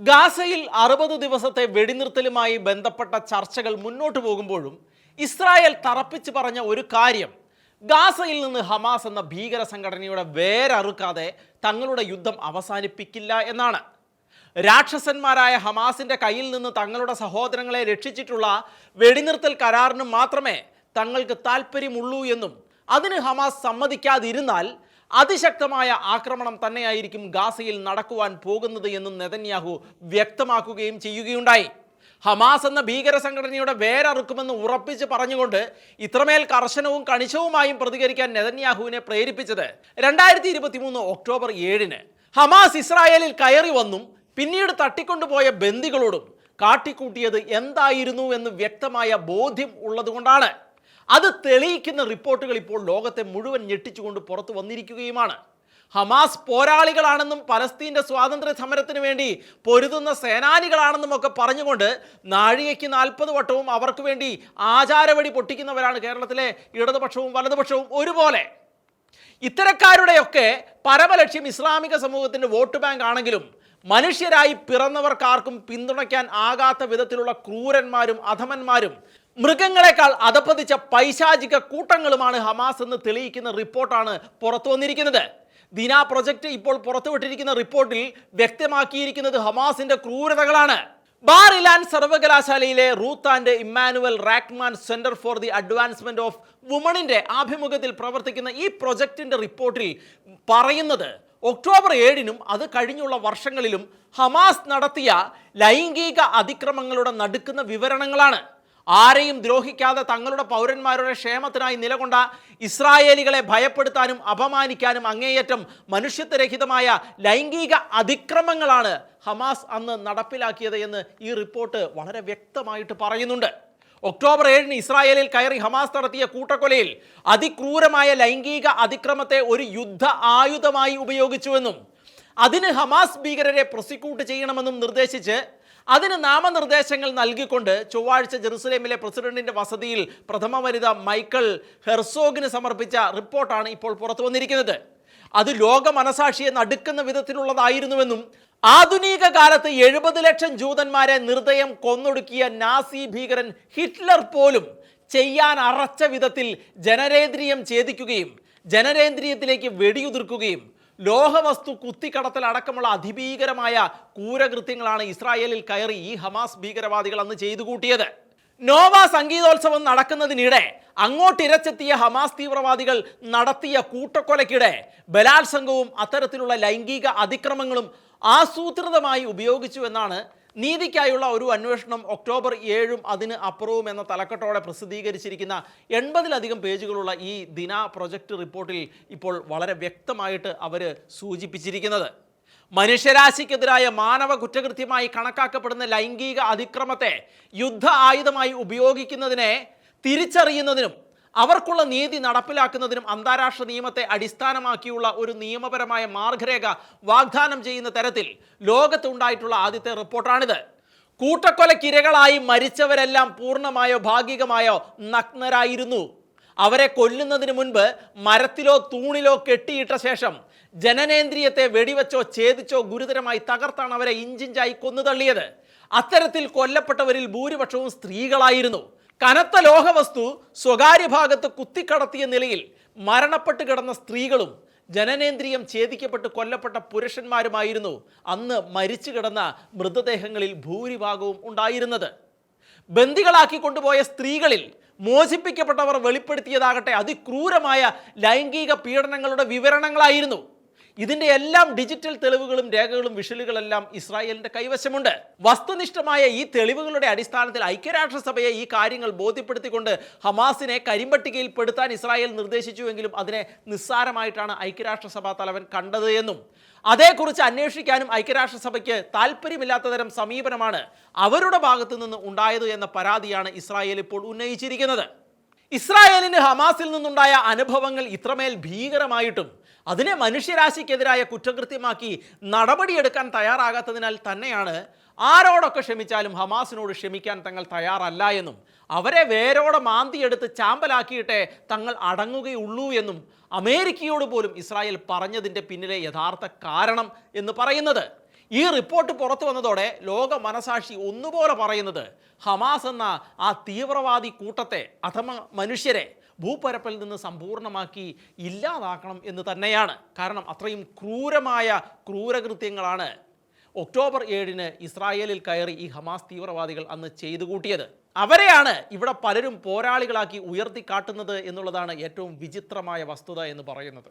ഗാസയിൽ അറുപത് ദിവസത്തെ വെടിനിർത്തലുമായി ബന്ധപ്പെട്ട ചർച്ചകൾ മുന്നോട്ട് പോകുമ്പോഴും ഇസ്രായേൽ തറപ്പിച്ച് പറഞ്ഞ ഒരു കാര്യം ഗാസയിൽ നിന്ന് ഹമാസ് എന്ന ഭീകര സംഘടനയുടെ വേരറുക്കാതെ തങ്ങളുടെ യുദ്ധം അവസാനിപ്പിക്കില്ല എന്നാണ്. രാക്ഷസന്മാരായ ഹമാസിന്റെ കയ്യിൽ നിന്ന് തങ്ങളുടെ സഹോദരങ്ങളെ രക്ഷിച്ചിട്ടുള്ള വെടിനിർത്തൽ കരാറിന് മാത്രമേ തങ്ങൾക്ക് താല്പര്യമുള്ളൂ എന്നും അതിന് ഹമാസ് സമ്മതിക്കാതിരുന്നാൽ അതിശക്തമായ ആക്രമണം തന്നെയായിരിക്കും ഗാസയിൽ നടക്കുവാൻ പോകുന്നത് എന്നും നെതന്യാഹു വ്യക്തമാക്കുകയും ചെയ്യുകയുണ്ടായി. ഹമാസ് എന്ന ഭീകര സംഘടനയുടെ വേരറുക്കുമെന്ന് ഉറപ്പിച്ച് പറഞ്ഞുകൊണ്ട് ഇത്രമേൽ കർശനവും കണിശവുമായും പ്രതികരിക്കാൻ നെതന്യാഹുവിനെ പ്രേരിപ്പിച്ചത് രണ്ടായിരത്തി ഇരുപത്തി മൂന്ന് ഒക്ടോബർ ഏഴിന്. ഹമാസ് ഇസ്രായേലിൽ കയറി വന്നും പിന്നീട് തട്ടിക്കൊണ്ടുപോയ ബന്ദികളോടും കാട്ടിക്കൂട്ടിയത് എന്തായിരുന്നു എന്ന് വ്യക്തമായ ബോധ്യം ഉള്ളതുകൊണ്ടാണ്. അത് തെളിയിക്കുന്ന റിപ്പോർട്ടുകൾ ഇപ്പോൾ ലോകത്തെ മുഴുവൻ ഞെട്ടിച്ചുകൊണ്ട് പുറത്തു വന്നിരിക്കുകയുമാണ്. ഹമാസ് പോരാളികളാണെന്നും പലസ്തീന്റെ സ്വാതന്ത്ര്യ സമരത്തിന് വേണ്ടി പൊരുതുന്ന സേനാനികളാണെന്നും ഒക്കെ പറഞ്ഞുകൊണ്ട് നാഴികയ്ക്ക് നാൽപ്പത് വട്ടവും അവർക്ക് വേണ്ടി ആചാരവടി പൊട്ടിക്കുന്നവരാണ് കേരളത്തിലെ ഇടതുപക്ഷവും വലതുപക്ഷവും ഒരുപോലെ. ഇത്തരക്കാരുടെയൊക്കെ പരമലക്ഷ്യം ഇസ്ലാമിക സമൂഹത്തിന്റെ വോട്ട് ബാങ്ക് ആണെങ്കിലും മനുഷ്യരായി പിറന്നവർക്കാർക്കും പിന്തുണയ്ക്കാൻ ആകാത്ത വിധത്തിലുള്ള ക്രൂരന്മാരും അധമന്മാരും മൃഗങ്ങളെക്കാൾ അധപ്പതിച്ച പൈശാചിക കൂട്ടങ്ങളുമാണ് ഹമാസ് എന്ന് തെളിയിക്കുന്ന റിപ്പോർട്ടാണ് പുറത്തു വന്നിരിക്കുന്നത്. ദിന പ്രൊജക്ട് ഇപ്പോൾ പുറത്തുവിട്ടിരിക്കുന്ന റിപ്പോർട്ടിൽ വ്യക്തമാക്കിയിരിക്കുന്നത് ഹമാസിന്റെ ക്രൂരതകളാണ്. ബാറിലാൻ സർവകലാശാലയിലെ Ruth and Emmanuel Rackman center for the advancement of വുമണിന്റെ ആഭിമുഖ്യത്തിൽ പ്രവർത്തിക്കുന്ന ഈ പ്രൊജക്ടിന്റെ റിപ്പോർട്ടിൽ പറയുന്നത് ഒക്ടോബർ ഏഴിനും അത് കഴിഞ്ഞുള്ള വർഷങ്ങളിലും ഹമാസ് നടത്തിയ ലൈംഗിക അതിക്രമങ്ങളുടെ നടുക്കുന്ന വിവരണങ്ങളാണ്. ആരെയും ദ്രോഹിക്കാതെ തങ്ങളുടെ പൗരന്മാരുടെ ക്ഷേമത്തിനായി നിലകൊണ്ട ഇസ്രായേലികളെ ഭയപ്പെടുത്താനും അപമാനിക്കാനും അങ്ങേയറ്റം മനുഷ്യത്വരഹിതമായ ലൈംഗിക അതിക്രമങ്ങളാണ് ഹമാസ് അന്ന് നടപ്പിലാക്കിയത് എന്ന് ഈ റിപ്പോർട്ട് വളരെ വ്യക്തമായിട്ട് പറയുന്നുണ്ട്. ഒക്ടോബർ ഏഴിന് ഇസ്രായേലിൽ കയറി ഹമാസ് നടത്തിയ കൂട്ടക്കൊലയിൽ അതിക്രൂരമായ ലൈംഗിക അതിക്രമത്തെ ഒരു യുദ്ധ ആയുധമായി ഉപയോഗിച്ചുവെന്നും അതിന് ഹമാസ് ഭീകരരെ പ്രോസിക്യൂട്ട് ചെയ്യണമെന്നും നിർദ്ദേശിച്ച് അതിന് നാമനിർദ്ദേശങ്ങൾ നൽകിക്കൊണ്ട് ചൊവ്വാഴ്ച ജെറുസലേമിലെ പ്രസിഡന്റിന്റെ വസതിയിൽ പ്രഥമ വനിത മൈക്കിൾ ഹെർസോഗിന് സമർപ്പിച്ച റിപ്പോർട്ടാണ് ഇപ്പോൾ പുറത്തു വന്നിരിക്കുന്നത്. അത് ലോക മനസാക്ഷിയെ നടുക്കുന്ന വിധത്തിലുള്ളതായിരുന്നുവെന്നും ആധുനിക കാലത്ത് എഴുപത് ലക്ഷം ജൂതന്മാരെ നിർദ്ദയം കൊന്നൊടുക്കിയ നാസി ഭീകരൻ ഹിറ്റ്ലർ പോലും ചെയ്യാൻ അറച്ച വിധത്തിൽ ജനരേന്ദ്രിയം ഛേദിക്കുകയും ജനരേന്ദ്രിയത്തിലേക്ക് വെടിയുതിർക്കുകയും ലോഹവസ്തു കുത്തിക്കടത്തൽ അടക്കമുള്ള അതിഭീകരമായ കൂരകൃത്യങ്ങളാണ് ഇസ്രായേലിൽ കയറി ഈ ഹമാസ് ഭീകരവാദികൾ അന്ന് ചെയ്തു കൂട്ടിയത്. നോവ സംഗീതോത്സവം നടക്കുന്നതിനിടെ അങ്ങോട്ടിരച്ചെത്തിയ ഹമാസ് തീവ്രവാദികൾ നടത്തിയ കൂട്ടക്കൊലയ്ക്കിടെ ബലാത്സംഗവും അത്തരത്തിലുള്ള ലൈംഗിക അതിക്രമങ്ങളും ആസൂത്രിതമായി ഉപയോഗിച്ചു എന്നാണ് നീതിക്കായുള്ള ഒരു അന്വേഷണം ഒക്ടോബർ ഏഴും അതിന് അപ്പുറവും എന്ന തലക്കെട്ടോടെ പ്രസിദ്ധീകരിച്ചിരിക്കുന്ന എൺപതിലധികം പേജുകളുള്ള ഈ ദിന പ്രൊജക്ട് റിപ്പോർട്ടിൽ ഇപ്പോൾ വളരെ വ്യക്തമായിട്ട് അവർ സൂചിപ്പിച്ചിരിക്കുന്നത്. മനുഷ്യരാശിക്കെതിരായ മാനവ കുറ്റകൃത്യമായി കണക്കാക്കപ്പെടുന്ന ലൈംഗിക അതിക്രമത്തെ യുദ്ധ ആയുധമായി ഉപയോഗിക്കുന്നതിനെ തിരിച്ചറിയുന്നതിനും അവർക്കുള്ള നീതി നടപ്പിലാക്കുന്നതിനും അന്താരാഷ്ട്ര നിയമത്തെ അടിസ്ഥാനമാക്കിയുള്ള ഒരു നിയമപരമായ മാർഗരേഖ വാഗ്ദാനം ചെയ്യുന്ന തരത്തിൽ ലോകത്തുണ്ടായിട്ടുള്ള ആദ്യത്തെ റിപ്പോർട്ടാണിത്. കൂട്ടക്കൊലക്കിരകളായി മരിച്ചവരെല്ലാം പൂർണമായോ ഭാഗികമായോ നഗ്നരായിരുന്നു. അവരെ കൊല്ലുന്നതിന് മുൻപ് മരത്തിലോ തൂണിലോ കെട്ടിയിട്ട ശേഷം ജനനേന്ദ്രിയത്തെ വെടിവെച്ചോ ഛേദിച്ചോ ഗുരുതരമായി തകർത്താണ് അവരെ ഇഞ്ചിഞ്ചായി കൊന്നുതള്ളിയത്. അത്തരത്തിൽ കൊല്ലപ്പെട്ടവരിൽ ഭൂരിപക്ഷവും സ്ത്രീകളായിരുന്നു. കനത്ത ലോഹവസ്തു സ്വകാര്യ ഭാഗത്ത് കുത്തിക്കടത്തിയ നിലയിൽ മരണപ്പെട്ട് കിടന്ന സ്ത്രീകളും ജനനേന്ദ്രിയം ഛേദിക്കപ്പെട്ട് കൊല്ലപ്പെട്ട പുരുഷന്മാരുമായിരുന്നു അന്ന് മരിച്ചു കിടന്ന മൃതദേഹങ്ങളിൽ ഭൂരിഭാഗവും ഉണ്ടായിരുന്നത്. ബന്ദികളാക്കി കൊണ്ടുപോയ സ്ത്രീകളിൽ മോചിപ്പിക്കപ്പെട്ടവർ വെളിപ്പെടുത്തിയതാകട്ടെ അതിക്രൂരമായ ലൈംഗിക പീഡനങ്ങളുടെ വിവരണങ്ങളായിരുന്നു. ഇതിന്റെ എല്ലാം ഡിജിറ്റൽ തെളിവുകളും രേഖകളും വിഷലുകളെല്ലാം ഇസ്രായേലിന്റെ കൈവശമുണ്ട്. വസ്തുനിഷ്ഠമായ ഈ തെളിവുകളുടെ അടിസ്ഥാനത്തിൽ ഐക്യരാഷ്ട്രസഭയെ ഈ കാര്യങ്ങൾ ബോധ്യപ്പെടുത്തിക്കൊണ്ട് ഹമാസിനെ കരിമ്പട്ടികയിൽ പെടുത്താൻ ഇസ്രായേൽ നിർദ്ദേശിച്ചുവെങ്കിലും അതിനെ നിസ്സാരമായിട്ടാണ് ഐക്യരാഷ്ട്രസഭാ തലവൻ കണ്ടത് എന്നും. അതേക്കുറിച്ച് അന്വേഷിക്കാനും ഐക്യരാഷ്ട്രസഭയ്ക്ക് താല്പര്യമില്ലാത്ത തരം സമീപനമാണ് അവരുടെ ഭാഗത്തു നിന്ന് ഉണ്ടായത് എന്ന പരാതിയാണ് ഇസ്രായേൽ ഇപ്പോൾ ഉന്നയിച്ചിരിക്കുന്നത്. ഇസ്രായേലിന് ഹമാസിൽ നിന്നുണ്ടായ അനുഭവങ്ങൾ ഇത്രമേൽ ഭീകരമായിട്ടും അതിനെ മനുഷ്യരാശിക്കെതിരായ കുറ്റകൃത്യമാക്കി നടപടിയെടുക്കാൻ തയ്യാറാകാത്തതിനാൽ തന്നെയാണ് ആരോടൊക്കെ ക്ഷമിച്ചാലും ഹമാസിനോട് ക്ഷമിക്കാൻ തങ്ങൾ തയ്യാറല്ല എന്നും അവരെ വേരോടെ മാന്തിയെടുത്ത് ചാമ്പലാക്കിയിട്ടേ തങ്ങൾ അടങ്ങുകയുള്ളൂ എന്നും അമേരിക്കയോട് പോലും ഇസ്രായേൽ പറഞ്ഞതിന്റെ പിന്നിലെ യഥാർത്ഥ കാരണം എന്ന് പറയുന്നത്. ഈ റിപ്പോർട്ട് പുറത്തു വന്നതോടെ ലോക മനസാക്ഷി ഒന്നുപോലെ പറയുന്നത് ഹമാസ് എന്ന ആ തീവ്രവാദി കൂട്ടത്തെ അഥമ മനുഷ്യരെ ഭൂപരപ്പിൽ നിന്ന് സമ്പൂർണമാക്കി ഇല്ലാതാക്കണം എന്ന് തന്നെയാണ്. കാരണം അത്രയും ക്രൂരമായ ക്രൂരകൃത്യങ്ങളാണ് ഒക്ടോബർ ഏഴിന് ഇസ്രായേലിൽ കയറി ഈ ഹമാസ് തീവ്രവാദികൾ അന്ന് ചെയ്തു കൂട്ടിയത്. അവരെയാണ് ഇവിടെ പലരും പോരാളികളാക്കി ഉയർത്തി കാട്ടുന്നത് എന്നുള്ളതാണ് ഏറ്റവും വിചിത്രമായ വസ്തുത എന്ന് പറയുന്നത്.